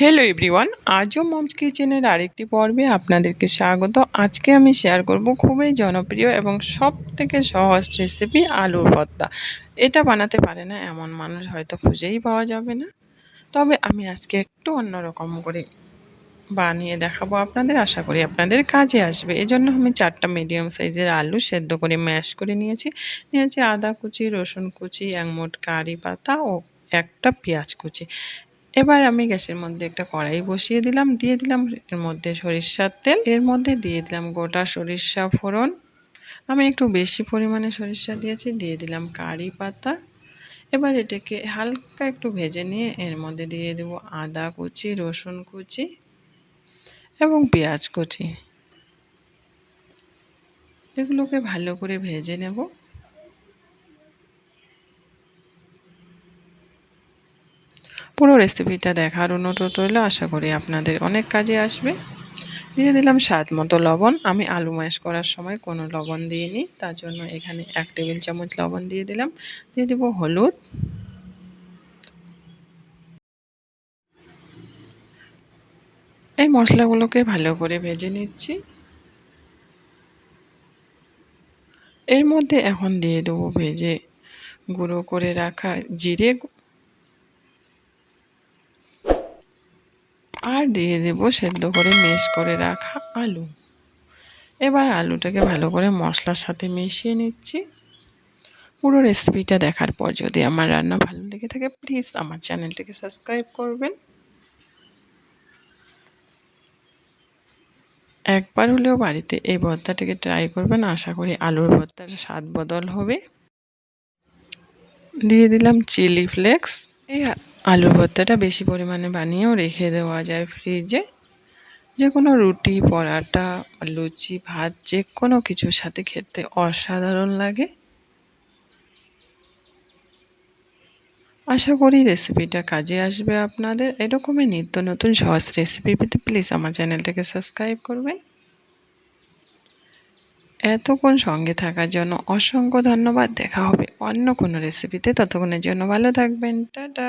Hello everyone আজও moms কিচেনের আরেকটি পর্বে আপনাদেরকে স্বাগত। আজকে আমি শেয়ার করব খুবই জনপ্রিয় এবং সব থেকে সহজ রেসিপি আলুর ভর্তা। এটা বানাতে পারে না এমন মানুষ হয়তো খুঁজেই পাওয়া যাবে না। তবে আমি আজকে একটু অন্যরকম করে বানিয়ে দেখাবো আপনাদের, আশা করি আপনাদের কাজে আসবে। এজন্য আমি চারটা মিডিয়াম সাইজের আলু সেদ্ধ করে ম্যাশ করে নিয়েছি। নিয়েছি আদা কুচি, রসুন কুচি, এক মোট কারি পাতা ও একটা পেঁয়াজ কুচি। এবার আমি গ্যাসের মধ্যে একটা কড়াই বসিয়ে দিলাম, দিয়ে দিলাম এর মধ্যে সরিষার তেল, এর মধ্যে দিয়ে দিলাম গোটা সরিষা ফোড়ন। আমি একটু বেশি পরিমাণে সরিষা দিয়েছি, দিয়ে দিলাম কারি পাতা। এবার এটাকে হালকা একটু ভেজে নিয়ে এর মধ্যে দিয়ে দেবো আদা কুচি, রসুন কুচি এবং পেঁয়াজ কুচি। এগুলোকে ভালো করে ভেজে নেব। পুরো রেসিপিটা দেখার অনুরোধ রইল। আশা করি আপনাদের অনেক কাজে আসবে। দিয়ে দিলাম স্বাদ মতো লবণ। আমি আলু ম্যাশ করার সময় কোনো লবণ দিইনি। তার জন্য এখানে এক টেবিল চামচ লবণ দিয়ে দিলাম। দিয়ে দেবো হলুদ। এই মশলাগুলোকে ভালো করে ভেজে নিচ্ছি। এর মধ্যে এখন দিয়ে দেবো ভেজে গুঁড়ো করে রাখা জিরে আর দিয়ে দেবো সেদ্ধ করে মেশ করে রাখা আলু। এবার আলুটাকে ভালো করে মশলার সাথে মিশিয়ে নিচ্ছি। পুরো রেসিপিটা দেখার পর যদি আমার রান্না ভালো লেগে থাকে প্লিজ আমার চ্যানেলটাকে সাবস্ক্রাইব করবেন। একবার হলেও বাড়িতে এই ভর্তাটাকে ট্রাই করবেন, আশা করি আলুর ভর্তার স্বাদ বদল হবে। দিয়ে দিলাম চিলি ফ্লেক্স এই আলুর ভর্তাটা বেশি পরিমাণে বানিয়েও রেখে দেওয়া যায় ফ্রিজে। যে কোনো রুটি, পরাটা, লুচি, ভাত যে কোনো কিছুর সাথে খেতে অসাধারণ লাগে। আশা করি রেসিপিটা কাজে আসবে আপনাদের। এরকমই নিত্য নতুন সহজ রেসিপি পেতে প্লিজ আমার চ্যানেলটাকে সাবস্ক্রাইব করবেন। এতক্ষণ সঙ্গে থাকার জন্য অসংখ্য ধন্যবাদ। দেখা হবে অন্য কোনো রেসিপিতে। ততক্ষণের জন্য ভালো থাকবেন। টাটা।